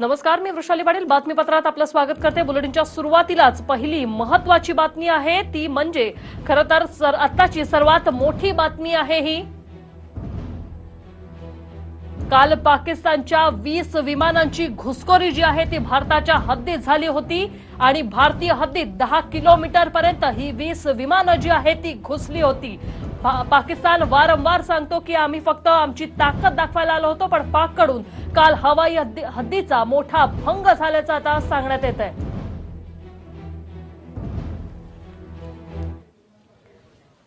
नमस्कार मी वृषाली पाटील. बातमीपत्रात आपलं स्वागत करते. बुलेटिनच्या सुरुवातीलाच पहिली महत्वाची बातमी आहे ती म्हणजे खर तर सर आत्ताची सर्वात मोठी बातमी आहे ही. काल पाकिस्तानच्या वीस विमानांची घुसखोरी जी आहे ती भारताच्या हद्दीत झाली होती आणि भारतीय हद्दीत दहा किलोमीटर पर्यंत ही वीस विमानं जी आहे ती घुसली होती. पाकिस्तान वारंवार सांगतो की आम्ही फक्त आमची ताकद दाखवायला आलो होतो पण पाककडून काल हवाई हद्दी- हद्दीचा मोठा भंग झाल्याचं आता सांगण्यात येत आहे.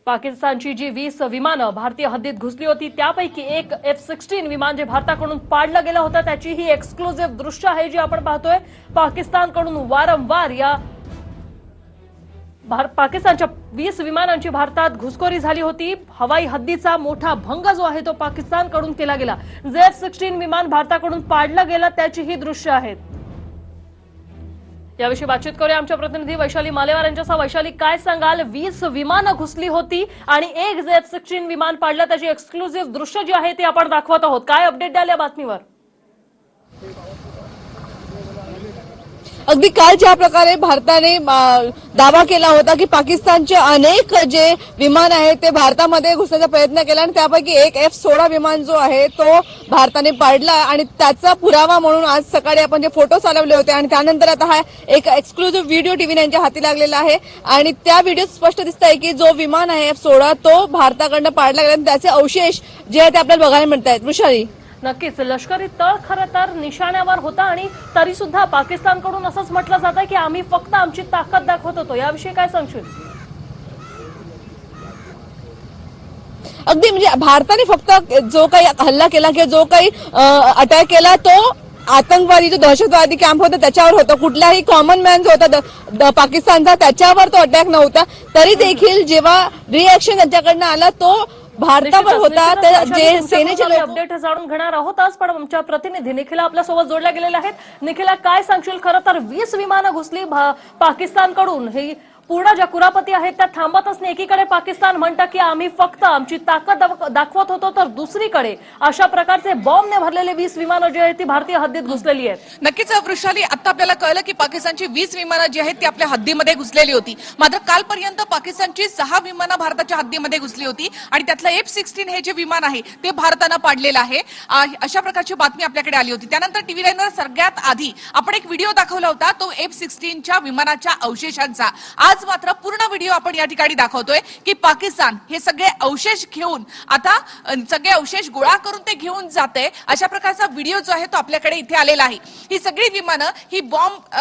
पाकिस्तानची जी वीस विमानं भारतीय हद्दीत घुसली होती त्यापैकी एक एफ सिक्स्टीन विमान जे भारताकडून पाडलं गेलं होतं त्याची ही एक्सक्लुझिव्ह दृश्य आहे जी आपण पाहतोय. पाकिस्तानकडून वारंवार या पाकिस्तानच्या वीस विमानांची भारतात घुसखोरी झाली होती. हवाई हद्दीचा मोठा भंग जो आहे तो पाकिस्तानकडून केला गेला. जे एफ सिक्स्टीन विमान भारताकडून पाडलं गेलं त्याची ही दृश्य आहेत. याविषयी बातचीत करूया आमच्या प्रतिनिधी वैशाली मालेवार यांच्यासह. वैशाली काय सांगाल? वीस विमानं घुसली होती आणि एक जे एफ सिक्स्टीन विमान पाडलं. त्याची एक्सक्लुझिव्ह दृश्य जी आहे ती आपण दाखवत आहोत. काय अपडेट द्याल या बातमीवर? अगदी काल ज्या प्रकारे भारताने दावा केला होता की पाकिस्तानचे अनेक जे विमान आहेत ते भारतामध्ये घुसण्याचा प्रयत्न केला आणि त्यापैकी एक एफ सोळा विमान जो आहे तो भारताने पाडला आणि त्याचा पुरावा म्हणून आज सकाळी आपण जे फोटो चालवले होते आणि त्यानंतर आता हा एक एक्सक्लुझिव्ह व्हिडिओ टीव्ही यांच्या हाती लागलेला आहे. आणि त्या व्हिडिओत स्पष्ट दिसत आहे की जो विमान आहे एफ सोळा तो भारताकडनं पाडला गेला आणि त्याचे अवशेष जे आहे ते आपल्याला बघायला मिळत आहेत वृषाली. नक्कीच लष्करी तळ खरं तर निशाण्यावर होता आणि तरी सुद्धा पाकिस्तानकडून असंच म्हटलं जात आहे की आम्ही फक्त आमची ताकद दाखवत होतो. याविषयी काय सांगशील? अगदी म्हणजे भारताने फक्त जो काही हल्ला केला किंवा जो काही अटॅक केला तो आतंकवादी जो दहशतवादी कॅम्प होता त्याच्यावर होता. कुठल्याही कॉमन मॅन जो होता पाकिस्तानचा त्याच्यावर तो अटॅक नव्हता. तरी देखील जेव्हा रिॲक्शन त्यांच्याकडनं आला तो भारतावर होता तर जे सेनेचे अपडेट जाणून घेणार आहोतच पण आमच्या प्रतिनिधी निखिला आपल्यासोबत जोडल्या गेलेल्या आहेत. निखिला काय सांगशील? खरं तर वीस विमानं घुसली पाकिस्तानकडून. ही पूर्ण ज्या कुरापती आहेत त्या थांबतच नाही. एकीकडे पाकिस्तान म्हणतं की आम्ही फक्त आमची ताकद दाखवत होतो तर दुसरीकडे अशा प्रकारचे बॉम्बने भरलेले वीस विमानं जी आहेत ती भारतीय हद्दीत घुसलेली आहेत. नक्कीच वृषाली आता आपल्याला कळलं की पाकिस्तानची वीस विमानं जी आहेत ती आपल्या हद्दीमध्ये घुसलेली होती. मात्र कालपर्यंत पाकिस्तानची सहा विमानं भारताच्या हद्दीमध्ये घुसली होती आणि त्यातलं एफ सिक्स्टीन हे जे विमान आहे ते भारतानं पाडलेलं आहे. अशा प्रकारची बातमी आपल्याकडे आली होती. त्यानंतर टीव्ही लाईनवर सगळ्यात आधी आपण एक व्हिडिओ दाखवला होता तो एफ सिक्स्टीनच्या विमानाच्या अवशेषांचा. आज मात्र पूर्ण व्हिडिओ आपण या ठिकाणी दाखवतोय की पाकिस्तान हे सगळे अवशेष घेऊन आता सगळे अवशेष गोळा करून ते घेऊन जाते अशा प्रकारचा व्हिडिओ जो आहे तो आपल्याकडे इथे आलेला आहे. ही सगळी विमानं ही बॉम्ब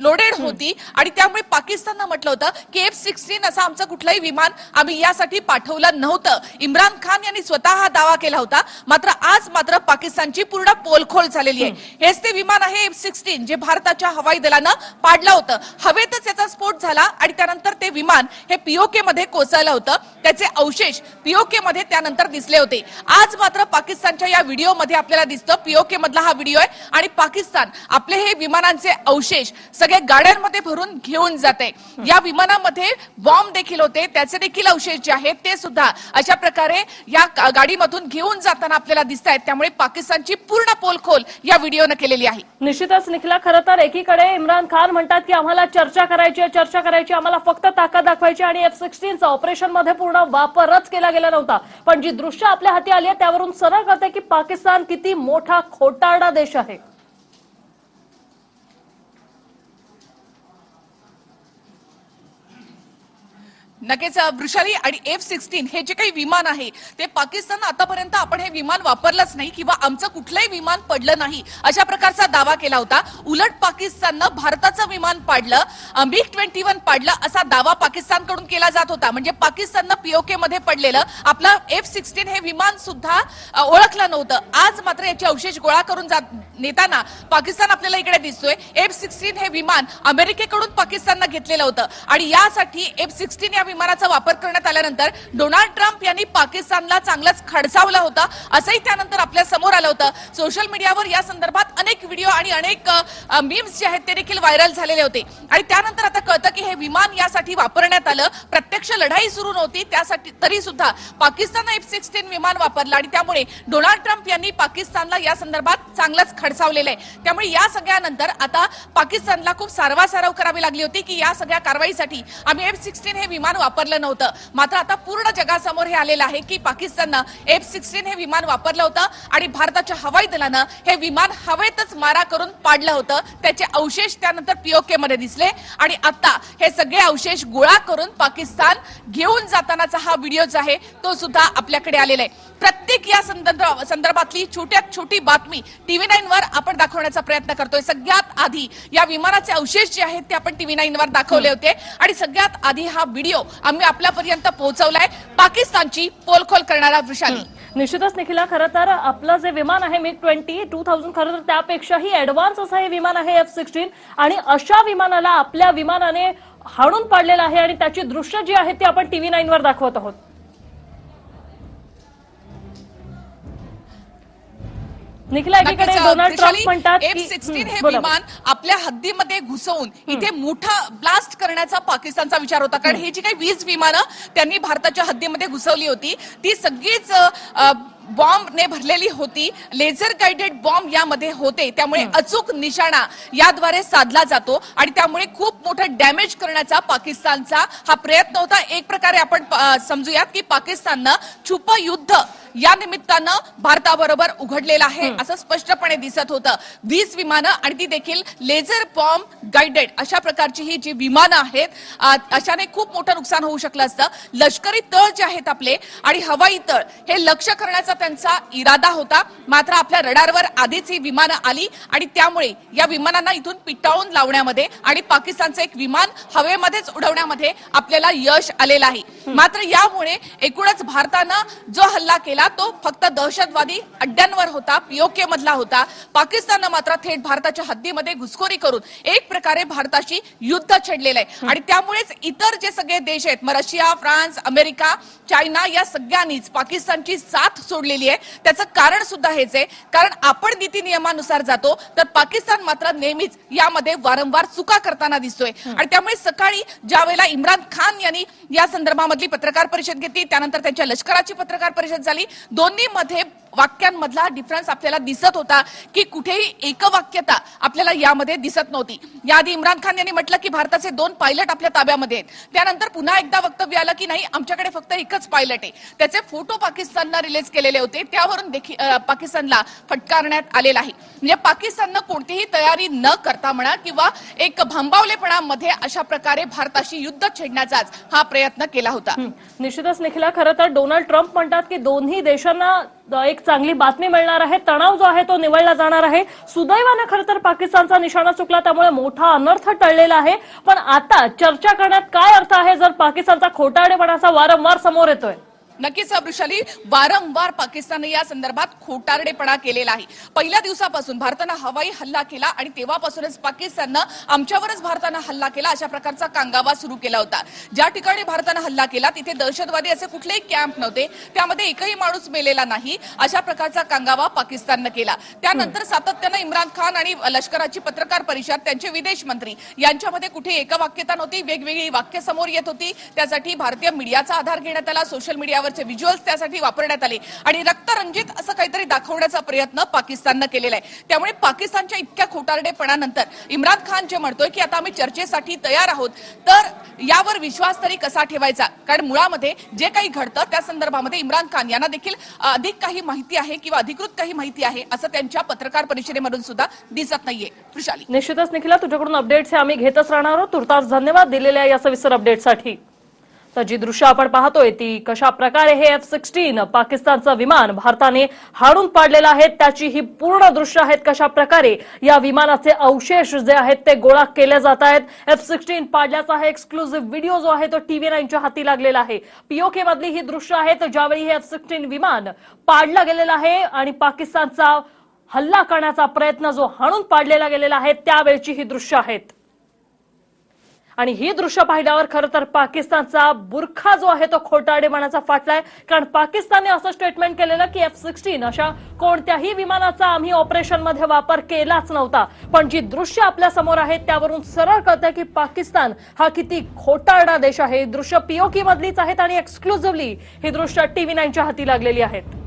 लोडेड होती. आणि त्यामुळे पाकिस्ताननं म्हटलं होतं की एफ सिक्स्टीन असं आमचं कुठलंही विमान आम्ही यासाठी पाठवलं नव्हतं. इम्रान खान यांनी स्वतः हा दावा केला होता. मात्र आज मात्र पाकिस्तानची पूर्ण पोलखोल झालेली आहे. हेच ते विमान आहे एफ सिक्स्टीन जे भारताच्या हवाई दलानं पाडलं होतं. हवेतच याचा स्फोट झाला आणि त्यानंतर ते विमान हे पीओके मध्ये कोसळलं होतं. त्याचे अवशेष पीओके मध्ये त्यानंतर दिसले होते. आज मात्र पाकिस्तानच्या या व्हिडिओमध्ये आपल्याला दिसतं पीओके मधला हा व्हिडिओ आहे. आणि पाकिस्तान आपले हे विमानांचे अवशेष सगळे गाड्यांमध्ये भरून घेऊन जाते. या विमानामध्ये बॉम्ब देखील होते त्याचे देखील अवशेष जे आहेत ते सुद्धा अशा प्रकारे या गाडीमधून घेऊन जाताना आपल्याला दिसत आहेत त्यामुळे पाकिस्तानची पूर्ण पोलखोल या व्हिडिओनं केलेली आहे. निश्चितच निखिला खरं तर एकीकडे इम्रान खान म्हणतात की आम्हाला चर्चा करायची आहे चर्चा करायची आम्हाला फक्त ताकद दाखवायची आणि एफ सिक्स्टीनचा ऑपरेशनमध्ये पूर्ण वापरच केला गेला नव्हता. पण जी दृश्य आपल्या हाती आली आहे त्यावरून सरळ करते की पाकिस्तान किती मोठा खोटारडा देश आहे. नक्कीच वृषाली आणि एफ सिक्स्टीन हे जे काही विमान आहे ते पाकिस्तान आतापर्यंत आपण हे विमान वापरलंच नाही किंवा आमचं कुठलंही विमान पडलं नाही अशा प्रकारचा दावा केला होता. उलट पाकिस्ताननं भारताचं विमान पाडलं मिग ट्वेंटी वन पाडलं असा दावा पाकिस्तानकडून केला जात होता. म्हणजे पाकिस्ताननं पीओके मध्ये पडलेलं आपलं एफ सिक्स्टीन हे विमान सुद्धा ओळखलं नव्हतं. आज मात्र याचे अवशेष गोळा करून जात नेताना पाकिस्तान आपल्याला इकडे दिसतोय. एफ सिक्स्टीन हे विमान अमेरिकेकडून पाकिस्ताननं घेतलेलं होतं. आणि यासाठी एफ सिक्स्टीन या विमानाचा वापर करण्यात आल्यानंतर डोनाल्ड ट्रम्प यांनी पाकिस्तानला चांगलाच खडसावला होता. असंही त्यानंतर आपल्यासमोर आलं होतं. सोशल मीडियावर या संदर्भात अनेक व्हिडिओ आणि अनेक मीम्स जे आहेत ते देखील व्हायरल झालेले होते. आणि त्यानंतर आता कळतं की हे विमान यासाठी वापरण्यात आलं. प्रत्यक्ष लढाई सुरू नव्हती. त्यासाठी तरी सुद्धा पाकिस्तान एफ सिक्स्टीन विमान वापरलं आणि त्यामुळे डोनाल्ड ट्रम्प यांनी पाकिस्तानला या संदर्भात चांगलाच खडसावलेलं आहे. त्यामुळे या सगळ्यानंतर आता पाकिस्तानला खूप सारवासारव करावी लागली होती की या सगळ्या कारवाईसाठी आम्ही एफ सिक्स्टीन हे विमान वापरलं नव्हतं. मात्र आता पूर्ण जगासमोर हे आलेलं आहे की पाकिस्ताननं एफ सिक्स्टीन हे विमान वापरलं होतं आणि भारताच्या हवाई दलानं हे विमान हवेतच मारा करून पाडलं होतं. त्याचे अवशेष त्यानंतर पीओके मध्ये दिसले. आणि आता हे सगळे अवशेष गोळा करून पाकिस्तान घेऊन जातानाचा हा व्हिडिओ जो आहे तो सुद्धा आपल्याकडे आलेला आहे. प्रत्येक या संदर्भ- संदर्भातली छोट्यात छोटी बातमी टीव्ही नाईन वर आपण दाखवण्याचा प्रयत्न करतोय. सगळ्यात आधी या विमानाचे अवशेष जे आहेत ते आपण टीव्ही नाईन वर दाखवले होते. आणि सगळ्यात आधी हा व्हिडिओ आम्ही आपल्यापर्यंत पोहोचवलाय पाकिस्तानची पोलखोल करणारा वृषाली. निश्चितच निखिला खरं तर आपलं जे विमान आहे मिग ट्वेंटी टू थाउजंड खरं तर त्यापेक्षाही ऍडव्हान्स असं हे विमान आहे एफ सिक्स्टीन आणि अशा विमानाला आपल्या विमानाने हाणून पाडलेलं आहे आणि त्याची दृश्य जी आहेत ती आपण टीव्ही नाईन वर दाखवत आहोत. निखिला एकीकडे डोनाल्ड ट्रम्प म्हणतात एफ की सिक्स्टीन हं, बोला. विमान आपल्या हद्दीमध्ये घुसवून इथे मोठा ब्लास्ट करण्याचा पाकिस्तानचा विचार होता. कारण ही जी काही वीज विमानं त्यांनी भारताच्या हद्दीमध्ये घुसवली होती ती सगळीच बॉम्बने भरलेली होती. लेझर गाइडेड बॉम्ब यामध्ये होते. त्यामुळे अचूक निशाणा याद्वारे साधला जातो आणि त्यामुळे खूप मोठं डॅमेज करण्याचा पाकिस्तानचा हा प्रयत्न होता. एक प्रकारे आपण समजूयात की पाकिस्ताननं छुप युद्ध या निमित्तानं भारताबरोबर उघडलेलं आहे असं स्पष्टपणे दिसत होतं. वीस विमानं आणि ती देखील लेझर बॉम्ब गाइडेड अशा प्रकारची ही जी विमानं आहेत अशाने खूप मोठं नुकसान होऊ शकलं असतं. लष्करी तळ जे आहेत आपले आणि हवाई तळ हे लक्ष करण्याचा त्यांचा इरादा होता. मात्र आपल्या रडारवर आधीच ही विमानं आली आणि त्यामुळे या विमानांना इथून पिटाळून लावण्यामध्ये आणि पाकिस्तानचं एक विमान हवेमध्येच उडवण्यामध्ये आपल्याला यश आलेलं आहे. मात्र यामुळे एकूणच भारतानं जो हल्ला केला तो फक्त दहशतवादी अड्ड्यांवर होता पीओके मधला होता. पाकिस्ताननं मात्र थेट भारताच्या हद्दीमध्ये घुसखोरी करून एक प्रकारे भारताशी युद्ध छेडलेलं आहे. आणि त्यामुळेच इतर जे सगळे देश आहेत मग रशिया फ्रान्स अमेरिका चायना या सगळ्यांनीच पाकिस्तानची साथ सोडलेली आहे. त्याचं कारण सुद्धा हेच आहे. कारण आपण नीती नियमानुसार जातो तर पाकिस्तान मात्र नेहमीच यामध्ये वारंवार चुका करताना दिसतोय. आणि त्यामुळे सकाळी ज्या वेळेला इम्रान खान यांनी या संदर्भामधली पत्रकार परिषद घेतली त्यानंतर त्यांच्या लष्कराची पत्रकार परिषद झाली दोन्ही मध्ये वाक्यांमधला डिफरन्स आपल्याला दिसत होता की कुठेही एकवाक्यता आपल्याला यामध्ये दिसत नव्हती. याआधी इम्रान खान यांनी म्हटलं की भारताचे दोन पायलट आपल्या ताब्यामध्ये आहेत. त्यानंतर पुन्हा एकदा वक्तव्य आलं की नाही आमच्याकडे फक्त एकच पायलट आहे. त्याचे फोटो पाकिस्ताननं रिलीज केलेले होते. त्यावरून देखील पाकिस्तानला फटकारण्यात आलेला आहे. म्हणजे पाकिस्ताननं कोणतीही तयारी न करता म्हणा किंवा एक भांबावलेपणामध्ये अशा प्रकारे भारताशी युद्ध छेडण्याचाच हा प्रयत्न केला होता. निश्चितच निखिला खरं तर डोनाल्ड ट्रम्प म्हणतात की दोन्ही देशांना एक चांगली बातमी मिळणार आहे. तणाव जो आहे तो निवडला जाणार आहे. सुदैवानं खरं तर पाकिस्तानचा निशाणा चुकला त्यामुळे मोठा अनर्थ टळलेला आहे. पण आता चर्चा करण्यात काय अर्थ आहे जर पाकिस्तानचा खोटाडेपणाचा वारंवार समोर येतोय? नक्कीच वृषाली वारंवार पाकिस्तानने या संदर्भात खोटारडेपणा केलेला आहे. पहिल्या दिवसापासून भारतानं हवाई हल्ला केला आणि तेव्हापासूनच पाकिस्ताननं आमच्यावरच भारतानं हल्ला केला अशा प्रकारचा कांगावा सुरू केला होता. ज्या ठिकाणी भारतानं हल्ला केला तिथे दहशतवादी असे कुठलेही कॅम्प नव्हते. त्यामध्ये एकही माणूस मेलेला नाही अशा प्रकारचा कांगावा पाकिस्ताननं केला. त्यानंतर सातत्यानं इम्रान खान आणि लष्कराची पत्रकार परिषद त्यांचे विदेश मंत्री यांच्यामध्ये कुठे एकवाक्यता नव्हती. वेगवेगळी वाक्य समोर येत होती. त्यासाठी भारतीय मीडियाचा आधार घेण्यात आला सोशल मीडियावरचे व्हिज्युअल्स त्यासाठी वापरण्यात आले. आणि रक्तरंजित असं काहीतरी दाखवण्याचा प्रयत्न पाकिस्ताननं केलेला आहे. त्यामुळे पाकिस्तानच्या इतक्या खोटारडेपणानंतर इम्रान खान जे म्हणतोय की आता आम्ही चर्चेसाठी तयार आहोत तर यावर विश्वास तरी कसा ठेवायचा? कारण मुळामध्ये जे काही घडतं त्या संदर्भामध्ये इम्रान खान यांना देखील अधिक काही माहिती आहे किंवा अधिकृत काही माहिती आहे असं त्यांच्या पत्रकार परिषदेमधून सुद्धा दिसत नाहीये. निश्चितच निखिला तुझ्याकडून अपडेट्स हे आम्ही घेतच राहणार आहोत. तुर्तास धन्यवाद दिलेल्या या सविस्तर अपडेटसाठी तर जी दृश्य आपण पाहतोय ती कशा प्रकारे हे एफ सिक्स्टीन पाकिस्तानचं विमान भारताने हाडून पाडलेलं आहे. त्याची ही पूर्ण दृश्य आहेत कशा प्रकारे या विमानाचे अवशेष जे आहेत ते गोळा केले जात आहेत. एफ सिक्स्टीन पाडल्याचा हा एक्सक्लुझिव्ह व्हिडिओ जो आहे तो टीव्ही नाईनच्या हाती लागलेला आहे. पीओके मधली ही दृश्य आहेत ज्यावेळी हे एफ सिक्स्टीन विमान पाडलं गेलेलं आहे आणि पाकिस्तानचा हल्ला करण्याचा प्रयत्न जो हाणून पाडलेला गेलेला आहे त्यावेळची ही दृश्य आहेत. आणि ही दृश्य पाहिल्यावर खरं तर पाकिस्तानचा बुरखा जो आहे तो खोटारडेपणाचा फाटलाय. कारण पाकिस्तानने असं स्टेटमेंट केलेलं की एफ सिक्स्टीन अशा कोणत्याही विमानाचा आम्ही ऑपरेशनमध्ये वापर केलाच नव्हता. पण जी दृश्य आपल्यासमोर आहेत त्यावरून सरळ कळतं की पाकिस्तान हा किती खोटारडा देश आहे. दृश्य पीओकी मधलीच आहेत आणि एक्सक्लुझिव्हली ही दृश्य टीव्ही नाईनच्या हाती लागलेली आहेत.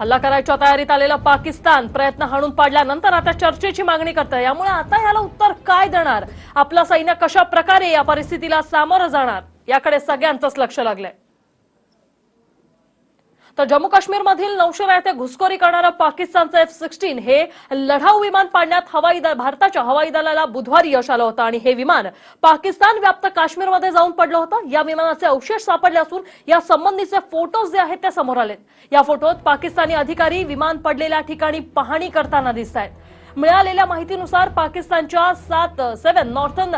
हल्ला करायच्या तयारीत आलेला पाकिस्तान प्रयत्न हाणून पाडल्यानंतर आता चर्चेची मागणी करत यामुळे आता याला उत्तर काय देणार? आपला सैन्य कशा प्रकारे या परिस्थितीला सामोरं जाणार? याकडे सगळ्यांचंच लक्ष लागलंय. तर जम्मू काश्मीरमधील नौशेरा येथे घुसखोरी करणारं पाकिस्तानचं एफ सिक्स्टीन हे लढाऊ विमान पाडण्यात हवाई दल भारताच्या हवाई दलाला बुधवारी यश आलं होतं आणि हे विमान पाकिस्तान व्याप्त काश्मीरमध्ये जाऊन पडलं होतं. या विमानाचे अवशेष सापडले असून या संबंधीचे फोटोज जे आहेत ते समोर आलेत. या फोटोत पाकिस्तानी अधिकारी विमान पडलेल्या ठिकाणी पाहणी करताना दिसत आहेत मिळालेल्या माहितीनुसार पाकिस्तानच्या सात सेव्हन नॉर्थन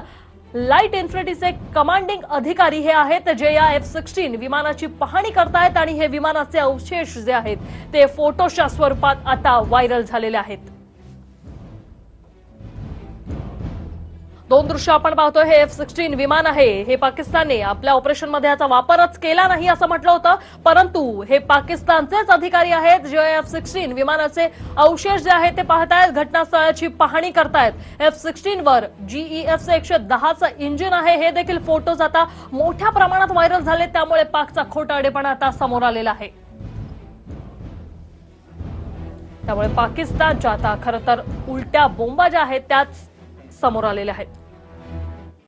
लाइट इन्फिनिटीचे कमांडिंग अधिकारी हे आहेत. जे या एफ सिक्स्टीन विमानाची पाहणी करतायत आणि हे विमानाचे अवशेष जे आहेत ते फोटोच्या स्वरूपात आता व्हायरल झालेले आहेत. दोन दृश्य आपण पाहतोय हे एफ सिक्स्टीन विमान आहे. हे पाकिस्तानने आपल्या ऑपरेशनमध्ये याचा वापरच केला नाही असं म्हटलं होतं. परंतु हे पाकिस्तानचेच अधिकारी आहेत जे एफ सिक्स्टीन विमानाचे अवशेष जे आहेत ते पाहतायत घटनास्थळाची पाहणी करतायत. एफ सिक्स्टीन वर जीईएफ एकशे दहाचं इंजिन आहे हे देखील फोटोज आता मोठ्या प्रमाणात व्हायरल झाले त्यामुळे पाकचा खोटारडेपणा आता समोर आलेला आहे. त्यामुळे पाकिस्तानच्या आता खरं तर उलट्या बोंबा ज्या आहेत त्याच समोर आलेल्या आहेत.